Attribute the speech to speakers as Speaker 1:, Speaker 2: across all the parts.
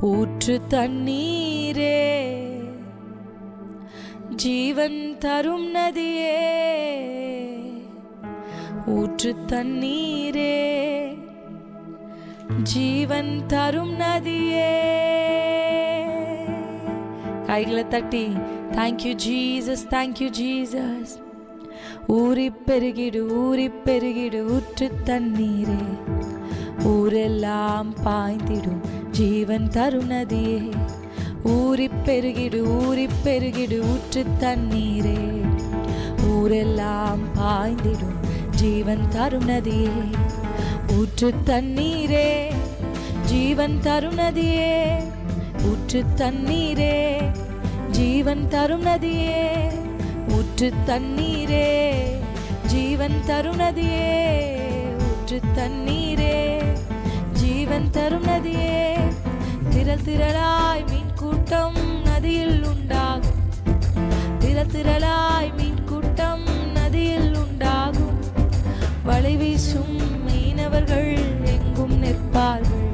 Speaker 1: ஊற்று தண்ணீரே. ஜீவன் தரும் நதியே. ஊற்று தண்ணீரே. ஜீவன் தரும் நதியே. கைகளை தட்டி தேங்க்யூ ஜீசஸ் தேங்க்யூ ஜீசஸ் ஊறி பெருகிடு ஊறி பெருகிடு ஊற்று தண்ணீரே. ஊரெல்லாம் பாய்ந்திடும். ஜீவன் தரும் நதியே ஊறி பெருகிடு ஊறி பெருகிடு ஊற்று தண்ணீரே. ஊரெல்லாம் பாய்ந்திடும் ஜீவன் தரும் நதியே ஊற்று தண்ணீரே ஜீவன் தரும் நதியே ஊற்று தண்ணீரே ஜீவன் தரும் நதியே ஊற்று தண்ணீரே ஜீவன் தரும் நதியே ஊற்று தண்ணீரே. ஜீவன் தரும் நதியே. திரள் திரளாய் மீன் கூட்டம் நதியில் உண்டாகும். திரள் திரளாய் மீன் கூட்டம் நதியில் உண்டாகும். வலை வீசும் மீனவர்கள் எங்கும் நிற்பார்கள்.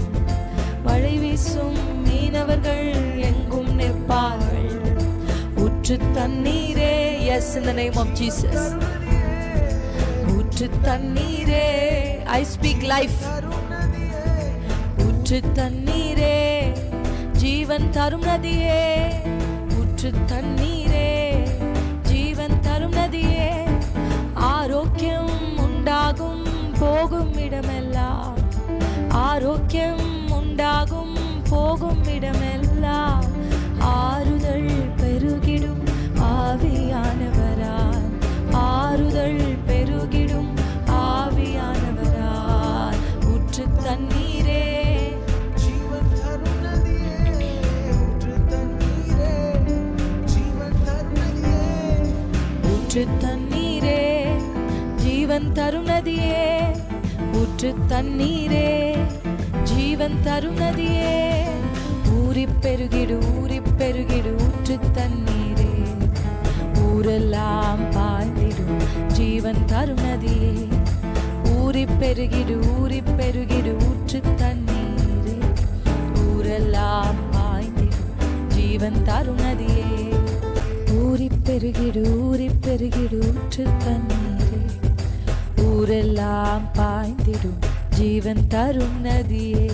Speaker 1: வலை வீசும் மீனவர்கள் எங்கும் நிற்பார்கள். ஊற்று தண்ணீரே எஸ் இந்த நேம் ஆஃப் ஜீசஸ் Jesus. ஊற்று தண்ணீரே ஐ ஸ்பீக் லைஃப் ஊற்று தண்ணீரே. ஜீவன் தரும் நதியே. ஊற்று தண்ணீரே. ஜீவன் தரும் நதியே. ஆரோக்கியம் உண்டாகும் போகும் இடமெல்லாம். ஆரோக்கியம் உண்டாகும் போகும் இடம் ஊற்று தண்ணீரே
Speaker 2: ஜீவன் தரும் நதியே ஊற்று தண்ணீரே ஜீவன் தரும் நதியே
Speaker 1: ஊறி பெருகிடு ஊறி பெருகிடு ஊற்று தண்ணீரே. ஊரெல்லாம் பாய்ந்திடும் ஜீவன் தரும் நதியே ஊறி பெருகிடு ஊறி பெருகிடு ஊற்று தண்ணீரே. ஊரெல்லாம் பாய்ந்திடும் ஜீவன் தரும் நதியே பெருகிடு ஊறி பெருகிடு ஊற்று தண்ணீரே. ஊரெல்லாம் பாய்ந்திடும் ஜீவன் தரும் நதியே.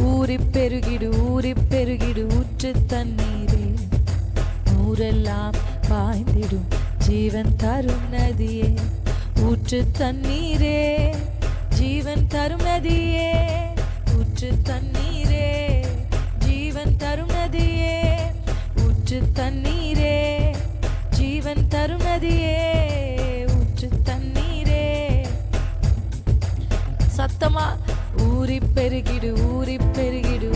Speaker 1: ஊறி பெருகிடு ஊறி பெருகிடு ஊற்று தண்ணீரே. ஊரெல்லாம் பாய்ந்திடும் ஜீவன் தரும் நதியே. ஊற்று தண்ணீரே ஜீவன் தரும் நதியே. ஊற்று தண்ணீரே ஜீவன் தரும் நதியே. ஊற்று தண்ணீர் தருமதியே ஊற்று தண்ணீரே. சத்தமா ஊறி பெருகிடு ஊறி பெருகிடு